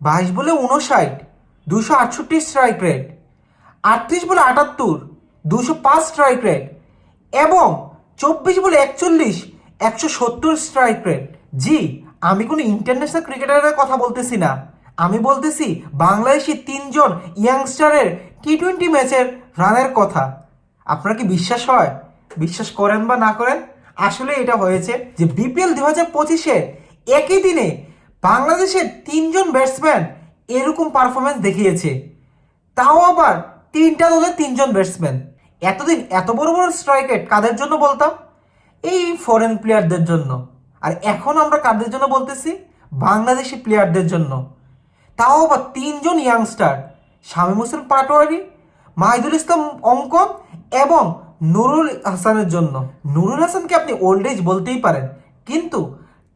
বাইশ বলে উনষাট দুশো আটষট্টি স্ট্রাইক রেট আটত্রিশ বলে আটাত্তর দুশো পাঁচ স্ট্রাইক রেট এবং চব্বিশ বলে একচল্লিশ, একশো সত্তর স্ট্রাইক রেট জি, আমি কোনো ইন্টারন্যাশনাল ক্রিকেটারের কথা বলতেছি না। আমি বলতেছি বাংলাদেশি তিনজন ইয়াংস্টারের টি টোয়েন্টি ম্যাচের রানের কথা। আপনার কি বিশ্বাস হয়? বিশ্বাস করেন বা না করেন? আসলে এটা হয়েছে যে বিপিএল দু হাজার পঁচিশে একই দিনে বাংলাদেশের তিনজন ব্যাটসম্যান এরকম পারফরমেন্স দেখিয়েছে। তাও আবার তিনটা দলের তিনজন ব্যাটসম্যান এতদিন এত বড় বড় স্ট্রাইক রেট কাদের জন্য বলতাম? এই ফরেন প্লেয়ারদের জন্য। আর এখন আমরা কাদের জন্য বলতেছি? বাংলাদেশি প্লেয়ারদের জন্য। তাও আবার তিনজন ইয়াংস্টার শামীম হোসেন পাটোয়ারি, মাহিদুল ইসলাম অঙ্কন এবং নুরুল হাসানের জন্য। নুরুল হাসানকে আপনি ওল্ড এজ বলতেই পারেন। কিন্তু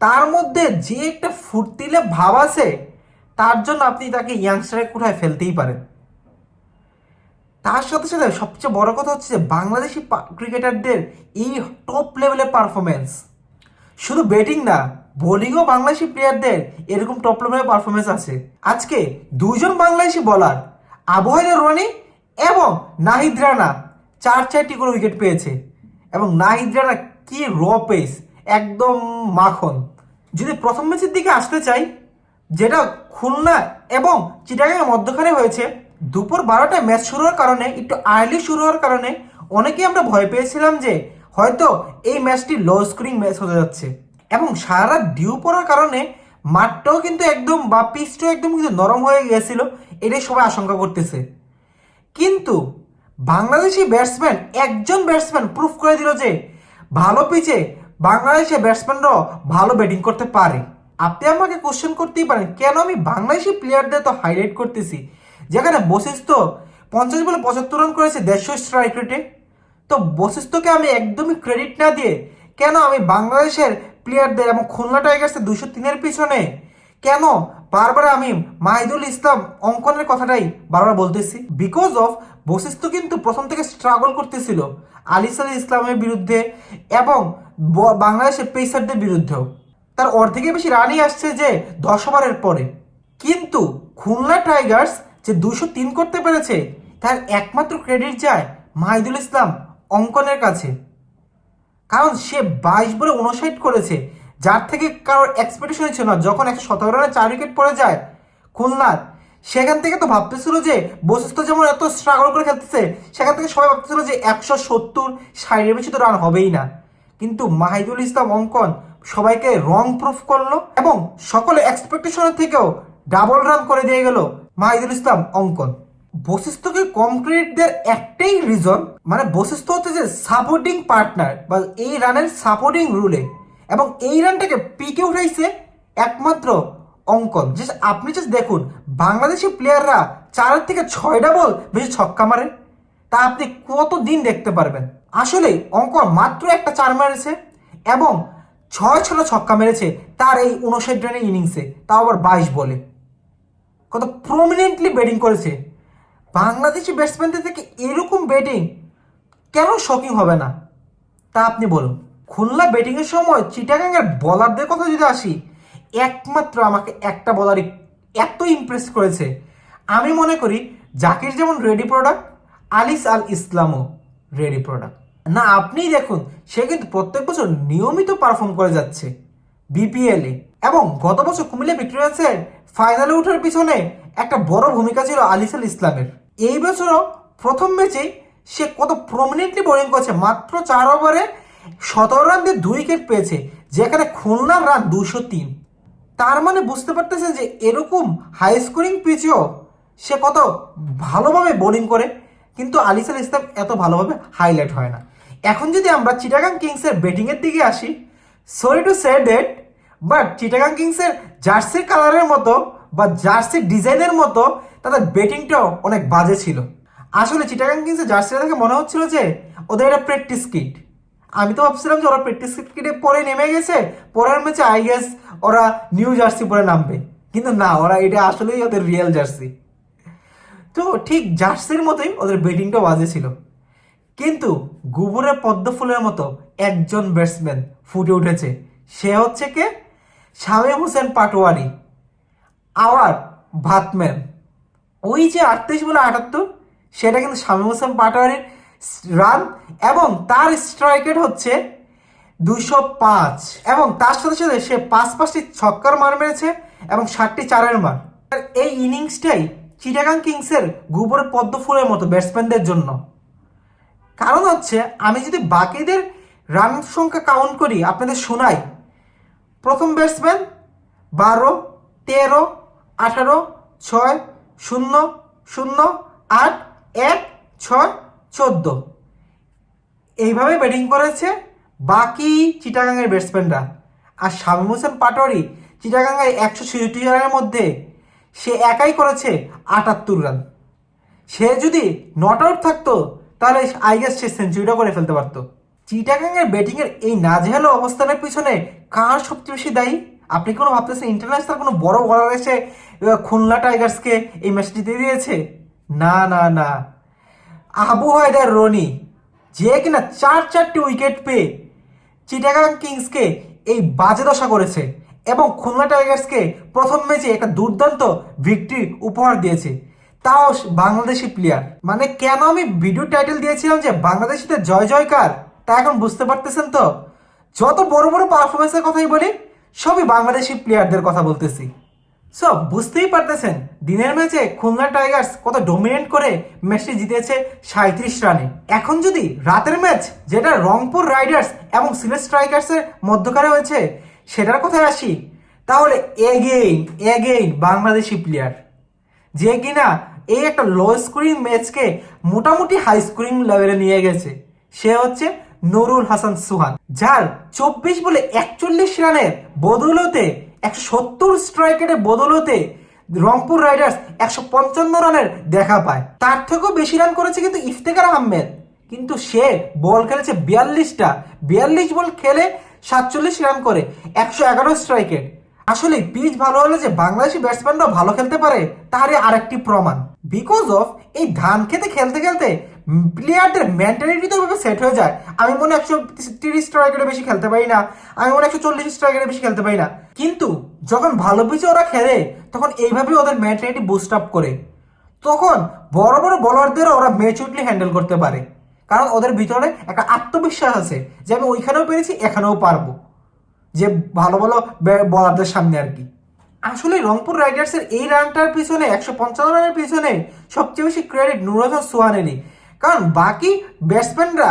তার মধ্যে যে একটা ফুর্তিলে ভাব আছে, তার জন্য আপনি তাকে ইয়াংস্টারের কোঠায় ফেলতেই পারেন। তার সাথে সাথে সবচেয়ে বড় কথা হচ্ছে যে বাংলাদেশি ক্রিকেটারদের এই টপ লেভেলের পারফরমেন্স শুধু ব্যাটিং না বোলিংও বাংলাদেশি প্লেয়ারদের এরকম টপ লেভেলের পারফরমেন্স আছে। আজকে দুইজন বাংলাদেশি বলার আবহাওয়া রনি এবং নাহিদ রানা চার চারটি করে উইকেট পেয়েছে। এবং নাহিদ রানা কি র পেস একদম মাখন। যদি প্রথম ম্যাচের দিকে আসতে চাই, যেটা খুলনা এবং চিটাগাংয়ের মধ্যখানে হয়েছে, দুপুর বারোটায় ম্যাচ শুরু হওয়ার কারণে, একটু আর্লি শুরু হওয়ার কারণে অনেকেই আমরা ভয় পেয়েছিলাম যে, হয়তো এই ম্যাচটি লো স্কোরিং ম্যাচ হতে যাচ্ছে। এবং সারা ডিউ পড়ার কারণে মাঠটাও কিন্তু একদম বা পিচটাও একদম কিন্তু নরম হয়ে গিয়েছিল, এটাই সবাই আশঙ্কা করতেছে। কিন্তু বাংলাদেশি ব্যাটসম্যান একজন ব্যাটসম্যান প্রুফ করে দিল যে, ভালো পিচে বাংলাদেশের ব্যাটসম্যানরাও ভালো ব্যাটিং করতে পারে। আপনি আমাকে কোশ্চেন করতেই পারেন, কেন আমি বাংলাদেশি প্লেয়ারদের তো হাইলাইট করতেছি? যেখানে বশিষ্ঠ পঞ্চাশ বলে পঁচাত্তর রান করেছে দেড়শো স্ট্রাইক রেটে তো বশিষ্ঠকে আমি একদমই ক্রেডিট না দিয়ে কেন আমি বাংলাদেশের প্লেয়ারদের এবং খুলনা টাইগার্সের দুশো তিনের পিছনে কেন বারবার আমি মাহিদুল ইসলাম অঙ্কনের কথাটাই বারবার বলতেছি। বিকজ অফ বশিষ্ঠ কিন্তু প্রথম থেকে স্ট্রাগল করতেছিল আলিসাল ইসলামের বিরুদ্ধে এবং বাংলাদেশের পেসারদের বিরুদ্ধেও। তার অর্ধেকের বেশি রানই আসছে যে দশ ওভারের পরে। কিন্তু খুলনা টাইগার্স যে দুশো তিন করতে পেরেছে, তার একমাত্র ক্রেডিট যায় মাহিদুল ইসলাম অঙ্কনের কাছে। কারণ সে বাইশ বলে উনষাট করেছে। যার থেকে কারোর এক্সপেকটেশন ছিল না, যখন একশো সতেরো রানে চার উইকেট পড়ে যায় খুলনার, সেখান থেকে তো ভাবতেছিল যে বশিষ্ঠ যেমন এত স্ট্রাগল করে খেলতেছে, সেখান থেকে সবাই ভাবতেছিল যে একশো সত্তর ষাটের বেশি তো রান হবেই না। কিন্তু মাহিদুল ইসলাম অঙ্কন সবাইকে রং প্রুফ করল এবং সকলে এক্সপেকটেশনের থেকেও ডাবল রান করে দিয়ে গেল মাহিদুল ইসলাম অঙ্কন। বশিষ্ঠকে কম ক্রেডিট দেওয়ার একটাই রিজন মানে বশিষ্ঠ হচ্ছে যে সাপোর্টিং পার্টনার বা এই রানের সাপোর্টিং রুলে এবং এই রানটাকে পিকে উঠাইছে একমাত্র অঙ্কন। জাস্ট আপনি জাস্ট দেখুন, বাংলাদেশি প্লেয়াররা চার থেকে ছয়টা বল বেশি ছক্কা মারে। তা আপনি কত দিন দেখতে পারবেন? আসলে অঙ্কন মাত্র একটা চার মেরেছে এবং ছয় ছটা ছক্কা মেরেছে তার এই উনষাট রানের ইনিংসে তাও আবার বাইশ বলে। কত প্রমিনেন্টলি ব্যাটিং করেছে। বাংলাদেশি ব্যাটসম্যানদের থেকে এরকম ব্যাটিং কেন শকিং হবে না? তা আপনি বলুন। খুলনা ব্যাটিংয়ের সময় চিটাগাংয়ের বলারদের কথা যদি আসি, একমাত্র আমাকে একটা বলারই এত ইমপ্রেস করেছে। আমি মনে করি জাকির যেমন রেডি প্রোডাক্ট আলিস আল ইসলামও রেডি প্রোডাক্ট না, আপনিই দেখুন, সে কিন্তু প্রত্যেক বছর নিয়মিত পারফর্ম করে যাচ্ছে বিপিএলে এবং গত বছর কুমিল্লা ভিক্টোরিয়ান্সের ফাইনালে ওঠার পিছনে একটা বড় ভূমিকা ছিল আলিস আল ইসলামের। এই বছরও প্রথম ম্যাচেই সে কত প্রমিনেন্টলি বোলিং করেছে, মাত্র চার ওভারে সতেরো রান দিয়ে দুই উইকেট পেয়েছে, যেখানে খুলনার রান দুশো তিন। তার মানে বুঝতে পারতেছে যে এরকম হাই স্কোরিং পিচেও সে কত ভালোভাবে বোলিং করে, কিন্তু আলিসাল ইসলাম এত ভালোভাবে হাইলাইট হয় না। এখন যদি আমরা চিটাগাং কিংসের ব্যাটিংয়ের দিকে আসি sorry to say that but Chittagong কিংসের জার্সির কালারের মতো বা জার্সির ডিজাইনের মতো তাদের ব্যাটিংটাও অনেক বাজে ছিল। আসলে চিটাগাং কিংসের জার্সিটা দেখে মনে হচ্ছিল যে ওদের একটা প্র্যাকটিস কিট আমি তো ভাবছিলাম যে ওরা প্র্যাকটিস কিটে পরে নেমে গেছে, পরের ম্যাচে আই গেস ওরা নিউ জার্সি পরে নামবে। কিন্তু না, ওরা এটা আসলেই ওদের রিয়েল জার্সি তো ঠিক জার্সির মতোই ওদের ব্যাটিংটা বাজে ছিল। কিন্তু গোবরের পদ্ম ফুলের মতো একজন ব্যাটসম্যান ফুটে উঠেছে। সে হচ্ছে কে? শামীম হোসেন পাটোয়ারি আবার ভাতম্যান ওই যে আটত্রিশ বলে আটাত্তর, সেটা কিন্তু শামীম হোসেন পাটোয়ারির রান এবং তার স্ট্রাইক রেট হচ্ছে দুশো পাঁচ এবং তার সাথে সাথে সে পাঁচ পাঁচটি ছক্কার মার মেরেছে এবং ষাটটি চারের মার। এই ইনিংসটাই চিটাগাং কিংসের গোবরের পদ্ম ফুলের মতো ব্যাটসম্যানদের জন্য। কারণ হচ্ছে, আমি যদি বাকিদের রান সংখ্যা কাউন্ট করি, আপনাদের শোনাই। প্রথম ব্যাটসম্যান বারো, তেরো, আঠারো, ছয়, শূন্য শূন্য, আট, এক, ছয় চোদ্দ। এইভাবে ব্যাটিং করেছে বাকি চিটাগাংয়ের ব্যাটসম্যানরা। আর শামীম হোসেন পাটোয়ারি চিটাগাংয়ের একশো ছেষট্টি রানের মধ্যে সে একাই করেছে আটাত্তর রান। সে যদি নট আউট থাকতো, তাহলে আই গেস সে সেঞ্চুরিটা করে ফেলতে পারতো। চিটাগাংয়ের ব্যাটিংয়ের এই নাজেহালো অবস্থানের পিছনে কার সবচেয়ে বেশি দায়ী? আপনি কোনো ভাবতেছেন ইন্টারন্যাশনাল কোনো বড় বলার এসে খুলনা টাইগার্সকে এই ম্যাচ জিতে দিয়েছে? না না না। আবু হায়দার রনি যে কিনা চার চারটি উইকেট পেয়ে চিটাগাং কিংসকে এই বাজে দশা করেছে এবং খুলনা টাইগার্সকে প্রথম ম্যাচে একটা দুর্দান্ত ভিক্টরি উপহার দিয়েছে। তাও বাংলাদেশি প্লেয়ার মানে কেন আমি ভিডিও টাইটেল দিয়েছিলাম যে বাংলাদেশিদের জয় জয়কার? তা এখন বুঝতে পারতেছেন তো? যত বড় বড় পারফরমেন্সের কথাই বলি, সবই বাংলাদেশি প্লেয়ারদের কথা বলতেছি। সো বুঝতেই পারতেছেন, দিনের ম্যাচে খুলনা টাইগার্স কত ডোমিনেট করে ম্যাচটি জিতেছে সাঁত্রিশ রানে। এখন যদি রাতের ম্যাচ, যেটা রংপুর রাইডার্স এবং সিলেট স্ট্রাইকার্সের মধ্যকারে হয়েছে, সেটার কথায় আসি, তাহলে এগেইন এগেইন বাংলাদেশি প্লেয়ার যে কিনা এই একটা লো স্কোরিং ম্যাচকে মোটামুটি হাই স্কোরিং লেভেলে নিয়ে গেছে, সে হচ্ছে নুরুল হাসান সুহান, যার চব্বিশ বলে একচল্লিশ রানের বদৌলতে একশো সত্তর বদৌলতে রংপুর রাইডার্স একশো পঞ্চান্ন রানের দেখা পায়। তার থেকেও বেশি রান করেছে কিন্তু ইফতেকার আহমেদ। কিন্তু সে বল খেলেছে বিয়াল্লিশটা। বিয়াল্লিশ বল খেলে সাতচল্লিশ রান করে একশো এগারো স্ট্রাইকের। আসলে পিচ ভালো হলে যে বাংলাদেশি ব্যাটসম্যানরাও ভালো খেলতে পারে, তারই আরেকটি প্রমাণ। বিকজ অফ এই ধান খেতে খেলতে খেলতে প্লেয়ারদের মেন্টালিটি তো এভাবে সেট হয়ে যায়। আমি মনে একশো তিরিশ স্ট্রাইকের বেশি খেলতে পারি না। আমি মনে একশো চল্লিশ স্ট্রাইকের বেশি খেলতে পারি না। কিন্তু যখন ভালো পিচে ওরা খেলে, তখন এইভাবেই ওদের মেন্টালিটি বুস্ট আপ করে। তখন বড় বড় বলারদেরও ওরা ম্যাচুরলি হ্যান্ডেল করতে পারে। কারণ ওদের ভিতরে একটা আত্মবিশ্বাস আছে যে আমি ওইখানেও পেরেছি, এখানেও পারব। যে ভালো ভালো বলারদের সামনে আর কি। আসলে রংপুর রাইডার্সের এই রানটার পিছনে, একশো পঞ্চান্ন রানের পিছনে সবচেয়ে বেশি ক্রেডিট নুরহাসান সোহানেরই কারণ বাকি ব্যাটসম্যানরা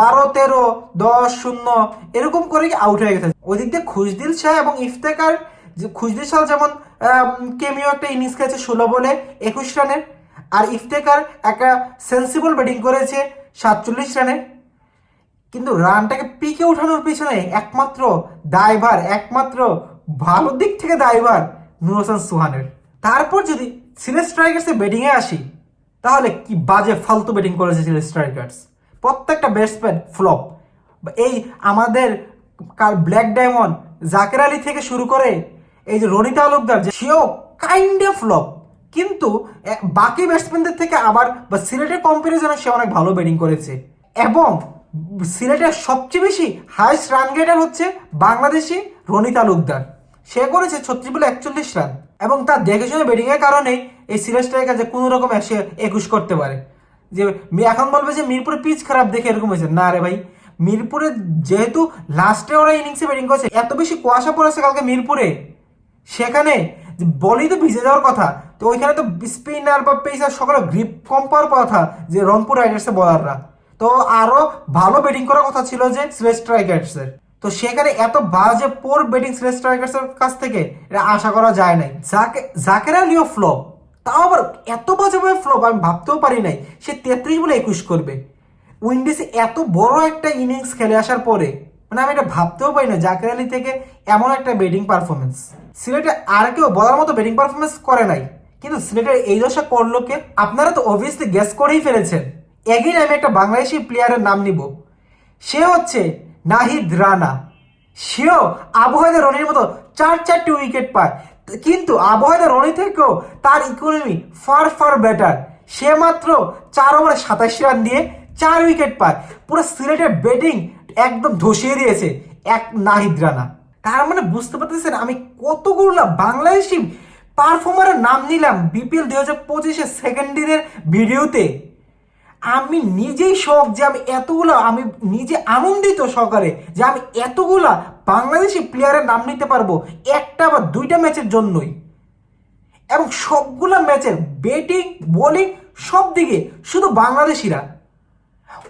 বারো, তেরো, দশ, শূন্য, এরকম করেই আউট হয়ে গেছে। ওই দিক দিয়ে খুশদিল শাহ এবং ইফতেকার খুশদিল শাহ যেমন কেমিও একটা ইনিংস খেয়েছে ষোলো বলে একুশ রানের আর ইফতেকার একটা সেন্সিবল ব্যাটিং করেছে সাতচল্লিশ রানে। কিন্তু রানটাকে পিকে ওঠানোর পিছনে একমাত্র দায়ভার, একমাত্র ভালো দিক থেকে দায়ভার নুর হোসেন সুহানের। তারপর যদি সিলেট স্ট্রাইকার্সে ব্যাটিংয়ে আসি তাহলে কি বাজে ফালতু ব্যাটিং করেছে সিলেট স্ট্রাইকার্স প্রত্যেকটা ব্যাটসম্যান ফ্লপ এই আমাদের ব্ল্যাক ডায়মন্ড জাকের আলী থেকে শুরু করে এই যে রনি তালুকদার, যে সেও কাইন্ড অফ ফ্লপ কিন্তু বাকি ব্যাটসম্যানদের থেকে আবার বা সিলেটের কম্পারিজনে সে অনেক ভালো ব্যাটিং করেছে। এবং সিলেটের সবচেয়ে বেশি হাইস্ট রান গেটার হচ্ছে বাংলাদেশি রনি তালুকদার। সে করেছে ছত্রিশ বলে একচল্লিশ রান এবং তার দেখে শুনে ব্যাটিং এর কারণে এই সিলেট স্ট্রাইকার যে কোনো রকম একশো একুশ করতে পারে। যে এখন বলবে যে মিরপুরে পিচ খারাপ দেখে এরকম হয়েছে। না রে ভাই, মিরপুরে যেহেতু লাস্টে ওরা ইনিংসে ব্যাটিং করেছে, এত বেশি কুয়াশা পড়েছে কালকে মিরপুরে। সেখানে বলই তো ভিজে যাওয়ার কথা। তো ওইখানে তো স্পিনার বা পেসার সকলে গ্রিপ কম পাওয়ার কথা যে রংপুর রাইডার্সের বলাররা তো আরও ভালো ব্যাটিং করার কথা ছিল যে সিলেট স্ট্রাইকার্সের তো সেখানে এত বাজে পোর ব্যাটিং স্ট্রাইকার্সের কাছ থেকে এটা আশা করা যায় নাই। জাকে জাকের আলিও ফ্লপ তাও আবার এত বাজেভাবে ফ্লপ আমি ভাবতেও পারি নাই, সে তেত্রিশ বলে একুশ করবে। উইন্ডিজে এত বড় একটা ইনিংস খেলে আসার পরে মানে আমি এটা ভাবতেও পারি না জাকের আলী থেকে এমন একটা ব্যাটিং পারফরমেন্স সিলেটে আর কেউ বলার মতো ব্যাটিং পারফরমেন্স করে নাই, কিন্তু সিলেটের এই দশা করল কে? আপনারা তো অবভিয়াসলি গ্যাস করেই ফেলেছেন। এগিন আমি একটা বাংলাদেশি প্লেয়ারের নাম নিব। সে হচ্ছে নাহিদ রানা। সেও আবহাওয়া রনির মতো চার চারটি উইকেট পায়। কিন্তু আবহাওয়া রনি থেকেও তার ইকোনমি ফার ফার বেটার সে মাত্র চার ওভারে সাতাশ রান দিয়ে চার উইকেট পায়। পুরো সিলেটের ব্যাটিং একদম ধসিয়ে দিয়েছে এক নাহিদ রানা। তার মানে বুঝতে পারতেছেন আমি কতগুলো বাংলাদেশি পারফর্মারের নাম নিলাম বিপিএল দুই হাজার পঁচিশে সেকেন্ড দিনের ভিডিওতে আমি নিজেই শখ যে আমি এতগুলো, আমি নিজে আনন্দিত সহকারে যে আমি এতগুলা বাংলাদেশি প্লেয়ারের নাম নিতে পারব, একটা বা দুইটা ম্যাচের জন্যই। এবং সবগুলা ম্যাচের ব্যাটিং বোলিং সব দিকে শুধু বাংলাদেশিরা।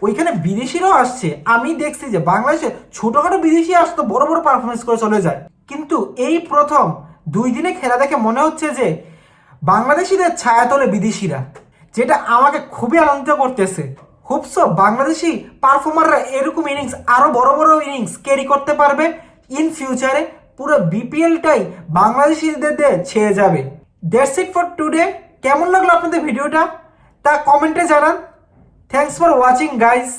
ওইখানে বিদেশিরাও আসছে। আমি দেখছি যে বাংলাদেশে ছোটোখাটো বিদেশি আসতো, বড় বড় পারফরমেন্স করে চলে যায়। কিন্তু এই প্রথম দুই দিনে খেলা দেখে মনে হচ্ছে যে বাংলাদেশিদের ছায়া তোলে বিদেশিরা। যেটা আমাকে খুবই আনন্দিত করতেছে। হোপসো বাংলাদেশি পারফর্মাররা এরকম ইনিংস আরও বড় বড় ইনিংস ক্যারি করতে পারবে ইন ফিউচারে পুরো বিপিএলটাই বাংলাদেশিদের ছেয়ে যাবে। দ্যাটস ইট ফর টুডে কেমন লাগল আপনাদের ভিডিওটা? তা কমেন্টে জানান। Thanks for watching guys